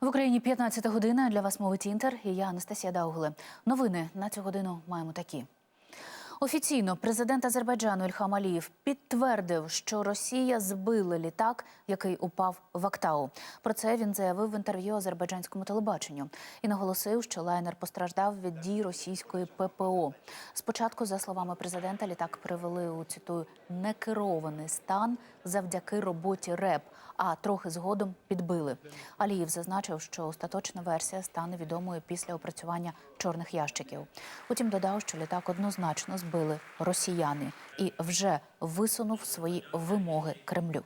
В Україні 15 година для вас мовить Інтер і я Анастасія Даугле. Новини на цю годину маємо такі. Офіційно президент Азербайджану Ільхам Алієв підтвердив, що Росія збила літак, який упав в Актау. Про це він заявив в інтерв'ю азербайджанському телебаченню і наголосив, що лайнер постраждав від дій російської ППО. Спочатку, за словами президента, літак привели у цитую некерований стан завдяки роботі РЕП, а трохи згодом підбили. Аліїв зазначив, що остаточна версія стане відомою після опрацювання чорних ящиків. Утім, додав, що літак однозначно збили росіяни і вже висунув свої вимоги Кремлю.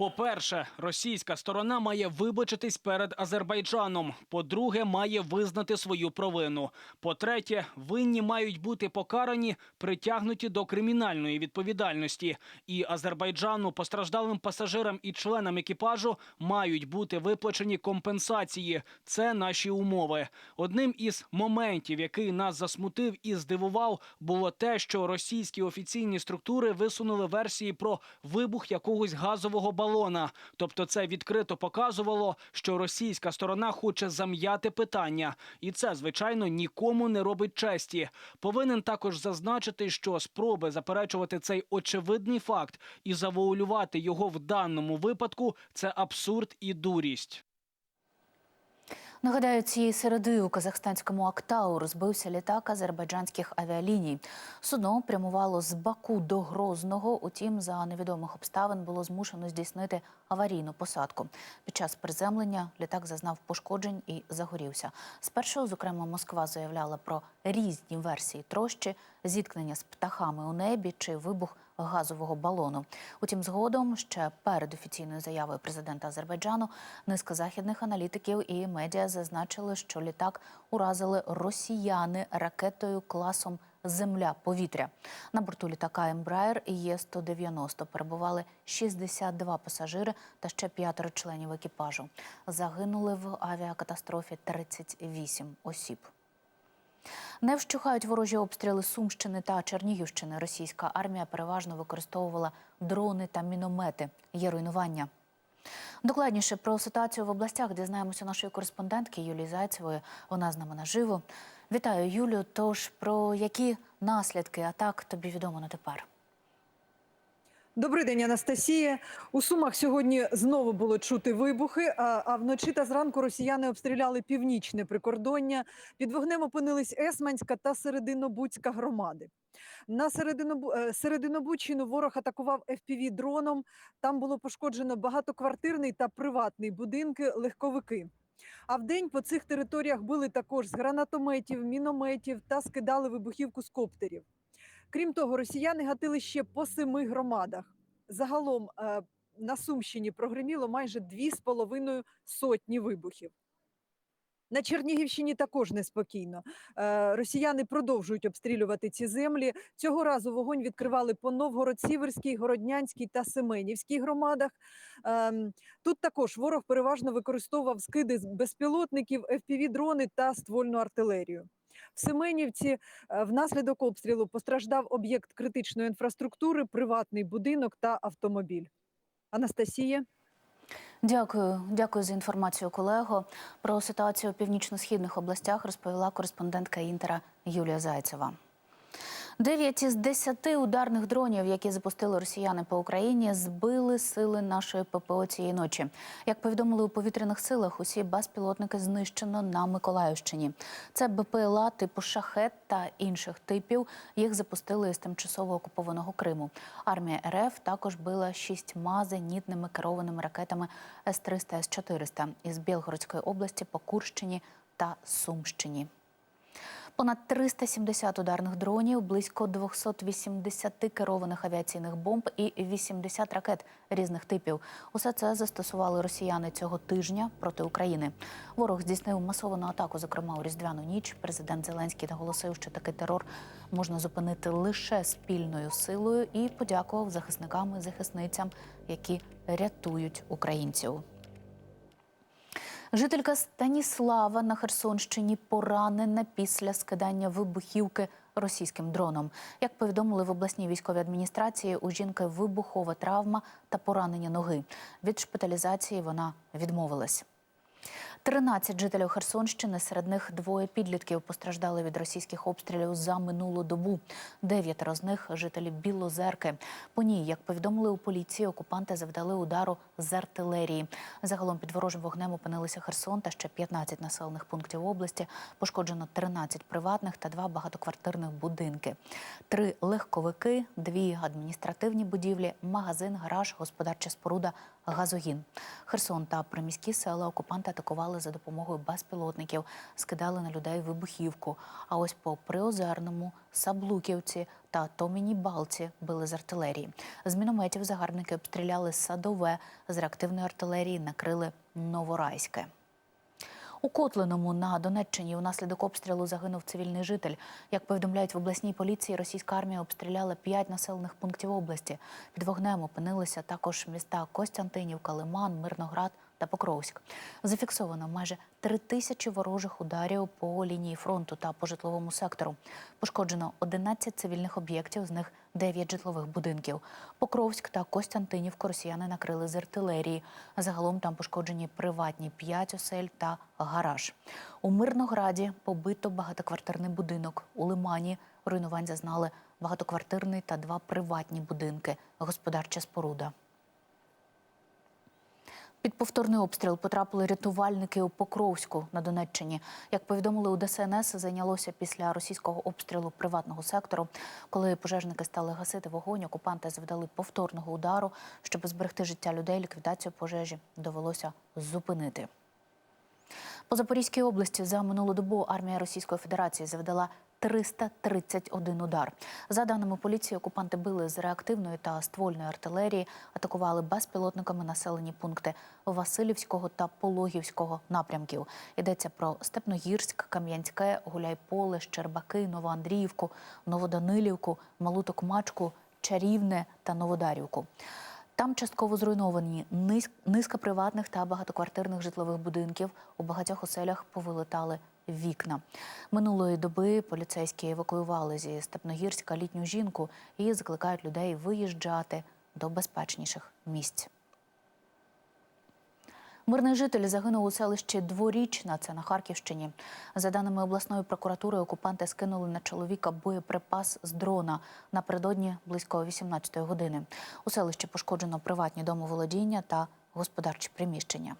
По-перше, російська сторона має вибачитись перед Азербайджаном. По-друге, має визнати свою провину. По-третє, винні мають бути покарані, притягнуті до кримінальної відповідальності. І Азербайджану, постраждалим пасажирам і членам екіпажу мають бути виплачені компенсації. Це наші умови. Одним із моментів, який нас засмутив і здивував, було те, що російські офіційні структури висунули версії про вибух якогось газового балона. Тобто, це відкрито показувало, що російська сторона хоче зам'яти питання, і це звичайно нікому не робить честі. Повинен також зазначити, що спроби заперечувати цей очевидний факт і завуалювати його в даному випадку це абсурд і дурість. Нагадаю, цієї середи у казахстанському Актау розбився літак азербайджанських авіаліній. Судно прямувало з Баку до Грозного. Утім, за невідомих обставин було змушено здійснити аварійну посадку. Під час приземлення літак зазнав пошкоджень і загорівся. Спершу, зокрема, Москва заявляла про різні версії трощі, зіткнення з птахами у небі чи вибух газового балону. Утім, згодом ще перед офіційною заявою президента Азербайджану низка західних аналітиків і медіа зазначили, що літак уразили росіяни ракетою класом Земля-повітря. На борту літака Ембраєр Є-190 перебували 62 пасажири та ще п'ятеро членів екіпажу. Загинули в авіакатастрофі 38 осіб. Не вщухають ворожі обстріли Сумщини та Чернігівщини. Російська армія переважно використовувала дрони та міномети. Є руйнування. Докладніше про ситуацію в областях дізнаємося нашої кореспондентки Юлії Зайцевої. Вона з нами наживо. Вітаю, Юлю. Тож про які наслідки атак тобі відомо на тепер? Добрий день, Анастасія. У Сумах сьогодні знову було чути вибухи. А, вночі та зранку росіяни обстріляли північне прикордоння. Під вогнем опинились Есманська та Серединобудська громади. На е, Серединобудщину ворог атакував fpv дроном. Там було пошкоджено багатоквартирний та приватний будинки, легковики. А вдень по цих територіях били також з гранатометів, мінометів та скидали вибухівку з коптерів. Крім того, росіяни гатили ще по семи громадах. Загалом е, на Сумщині прогреміло майже дві з половиною сотні вибухів. На Чернігівщині також неспокійно. Е, Росіяни продовжують обстрілювати ці землі. Цього разу вогонь відкривали по Новгород-Сіверській, Городнянській та Семенівській громадах. Ем, Тут також ворог переважно використовував скиди з безпілотників, FPV-дрони та ствольну артилерію. В Семенівці е, внаслідок обстрілу постраждав об'єкт критичної інфраструктури, приватний будинок та автомобіль. Анастасія. Дякую, дякую за інформацію, колего. Про ситуацію у північно-східних областях розповіла кореспондентка Інтера Юлія Зайцева. Дев'ять із десяти ударних дронів, які запустили росіяни по Україні, збили сили нашої ППО цієї ночі. Як повідомили у повітряних силах, усі безпілотники знищено на Миколаївщині. Це БПЛА типу шахет та інших типів. Їх запустили із тимчасово окупованого Криму. Армія РФ також била шістьма зенітними керованими ракетами С-300, С-400 із Білгородської області по Курщині та Сумщині. Понад 370 ударних дронів, близько 280 керованих авіаційних бомб і 80 ракет різних типів. Усе це застосували росіяни цього тижня проти України. Ворог здійснив масовану атаку, зокрема у різдвяну ніч. Президент Зеленський наголосив, що такий терор можна зупинити лише спільною силою, і подякував захисникам і захисницям, які рятують українців. Жителька Станіслава на Херсонщині поранена після скидання вибухівки російським дроном. Як повідомили в обласній військовій адміністрації, у жінки вибухова травма та поранення ноги. Від шпиталізації вона відмовилась. 13 жителів Херсонщини, серед них двоє підлітків постраждали від російських обстрілів за минулу добу. Дев'ятеро з них жителі Білозерки. По ній, як повідомили у поліції, окупанти завдали удару з артилерії. Загалом під ворожим вогнем опинилися Херсон та ще 15 населених пунктів області. Пошкоджено 13 приватних та два багатоквартирних будинки. Три легковики, дві адміністративні будівлі, магазин, гараж, господарча споруда, газогін. Херсон та приміські села окупанти атакували за допомогою безпілотників, скидали на людей вибухівку. А ось по Приозерному, Саблуківці та Томіні Балці били з артилерії. З мінометів загарбники обстріляли садове, з реактивної артилерії накрили Новорайське. У Котленому на Донеччині внаслідок обстрілу загинув цивільний житель. Як повідомляють в обласній поліції, російська армія обстріляла п'ять населених пунктів області. Під вогнем опинилися також міста Костянтинівка, Лиман, Мирноград та Покровськ. Зафіксовано майже три тисячі ворожих ударів по лінії фронту та по житловому сектору. Пошкоджено 11 цивільних об'єктів, з них 9 житлових будинків. Покровськ та Костянтинівку росіяни накрили з артилерії. Загалом там пошкоджені приватні 5 осель та гараж. У Мирнограді побито багатоквартирний будинок. У Лимані руйнувань зазнали багатоквартирний та два приватні будинки, господарча споруда. Під повторний обстріл потрапили рятувальники у Покровську на Донеччині. Як повідомили у ДСНС, зайнялося після російського обстрілу приватного сектору. Коли пожежники стали гасити вогонь, окупанти завдали повторного удару. Щоб зберегти життя людей, ліквідацію пожежі довелося зупинити. По Запорізькій області за минулу добу армія Російської Федерації завдала 331 удар. За даними поліції, окупанти били з реактивної та ствольної артилерії, атакували безпілотниками населені пункти Васильівського та Пологівського напрямків. Йдеться про Степногірськ, Кам'янське, Гуляйполе, Щербаки, Новоандріївку, Новоданилівку, Малу Токмачку, Чарівне та Новодарівку. Там частково зруйновані низка приватних та багатоквартирних житлових будинків. У багатьох оселях повилетали вікна. Минулої доби поліцейські евакуювали зі Степногірська літню жінку і закликають людей виїжджати до безпечніших місць. Мирний житель загинув у селищі Дворічна, це на Харківщині. За даними обласної прокуратури, окупанти скинули на чоловіка боєприпас з дрона напередодні близько 18-ї години. У селищі пошкоджено приватні домоволодіння та господарчі приміщення.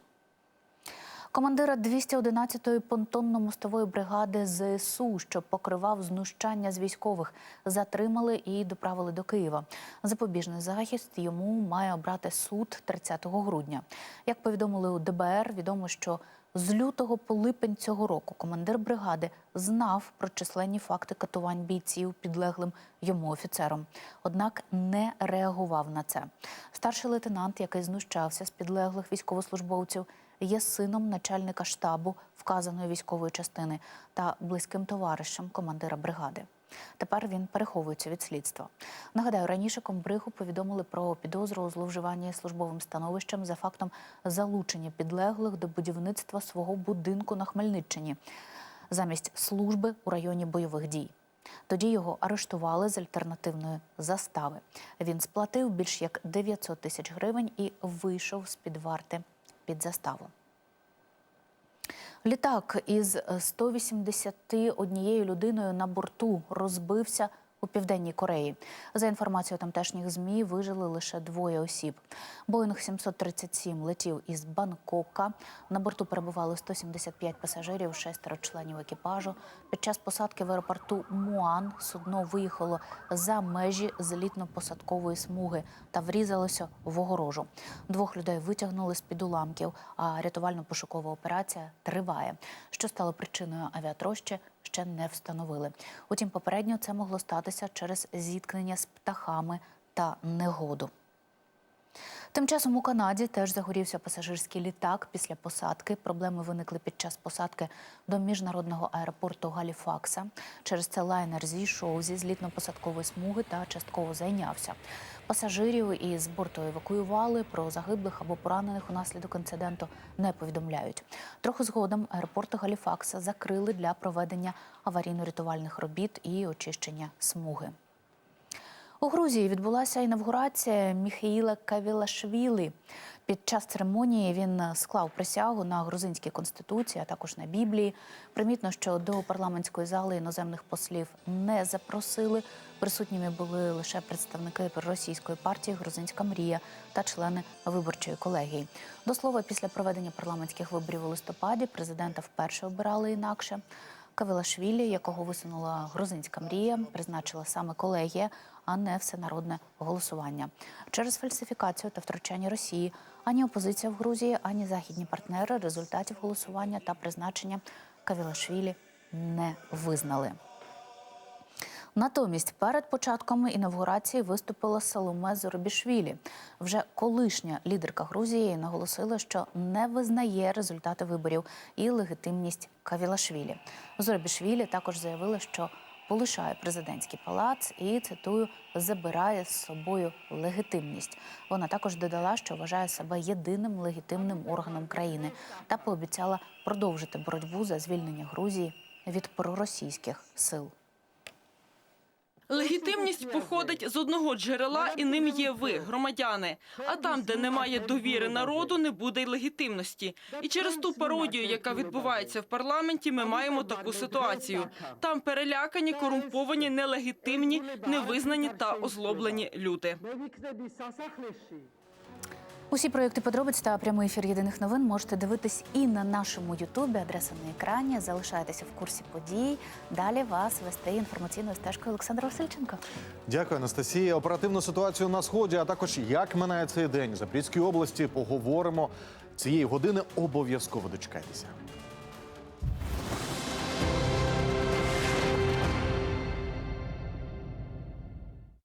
Командира 211-ї понтонно-мостової бригади ЗСУ, що покривав знущання з військових, затримали і доправили до Києва. Запобіжний захист йому має обрати суд 30 грудня. Як повідомили у ДБР, відомо, що з лютого по липень цього року командир бригади знав про численні факти катувань бійців підлеглим йому офіцером, однак не реагував на це. Старший лейтенант, який знущався з підлеглих військовослужбовців, є сином начальника штабу вказаної військової частини та близьким товаришем командира бригади. Тепер він переховується від слідства. Нагадаю, раніше комбригу повідомили про підозру у зловживанні службовим становищем за фактом залучення підлеглих до будівництва свого будинку на Хмельниччині замість служби у районі бойових дій. Тоді його арештували з альтернативної застави. Він сплатив більш як 900 тисяч гривень і вийшов з під варти під заставу. Літак із 181 людиною на борту розбився у південній Кореї. За інформацією тамтешніх змі, вижили лише двоє осіб. Боїнг 737 летів із Бангкока. На борту перебували 175 пасажирів, шестеро членів екіпажу. Під час посадки в аеропорту Муан судно виїхало за межі злітно-посадкової смуги та врізалося в огорожу. Двох людей витягнули з під уламків, а рятувально-пошукова операція триває. Що стало причиною авіатрощі, ще не встановили. Утім, попередньо це могло статися через зіткнення з птахами та негоду. Тим часом у Канаді теж загорівся пасажирський літак після посадки. Проблеми виникли під час посадки до міжнародного аеропорту Галіфакса. Через це лайнер зійшов зі злітно-посадкової смуги та частково зайнявся. Пасажирів із борту евакуювали. Про загиблих або поранених унаслідок інциденту не повідомляють. Трохи згодом аеропорт Галіфакса закрили для проведення аварійно-рятувальних робіт і очищення смуги. У Грузії відбулася інавгурація Міхаїла Кавілашвілі. Під час церемонії він склав присягу на грузинській конституції, а також на Біблії. Примітно, що до парламентської зали іноземних послів не запросили. Присутніми були лише представники проросійської партії Грузинська мрія та члени виборчої колегії. До слова, після проведення парламентських виборів у листопаді президента вперше обирали інакше. Кавилашвілі, якого висунула грузинська мрія, призначила саме колегія, а не всенародне голосування. Через фальсифікацію та втручання Росії ані опозиція в Грузії, ані західні партнери результатів голосування та призначення Кавілашвілі не визнали. Натомість перед початком інавгурації виступила Саломе Зоробішвілі. Вже колишня лідерка Грузії наголосила, що не визнає результати виборів і легітимність Кавілашвілі. Зоробішвілі також заявила, що полишає президентський палац і цитую забирає з собою легітимність. Вона також додала, що вважає себе єдиним легітимним органом країни та пообіцяла продовжити боротьбу за звільнення Грузії від проросійських сил. Легітимність походить з одного джерела, і ним є ви, громадяни. А там, де немає довіри народу, не буде й легітимності. І через ту пародію, яка відбувається в парламенті, ми маємо таку ситуацію. Там перелякані, корумповані, нелегітимні, невизнані та озлоблені люди. Усі проекти подробиць та прямий ефір єдиних новин можете дивитись і на нашому Ютубі. Адреса на екрані. Залишайтеся в курсі подій. Далі вас вести інформаційною стежкою Олександра Васильченко. Дякую, Анастасія. Оперативну ситуацію на сході, а також як минає цей день в Запорізькій області. Поговоримо цієї години. Обов'язково дочекайтеся.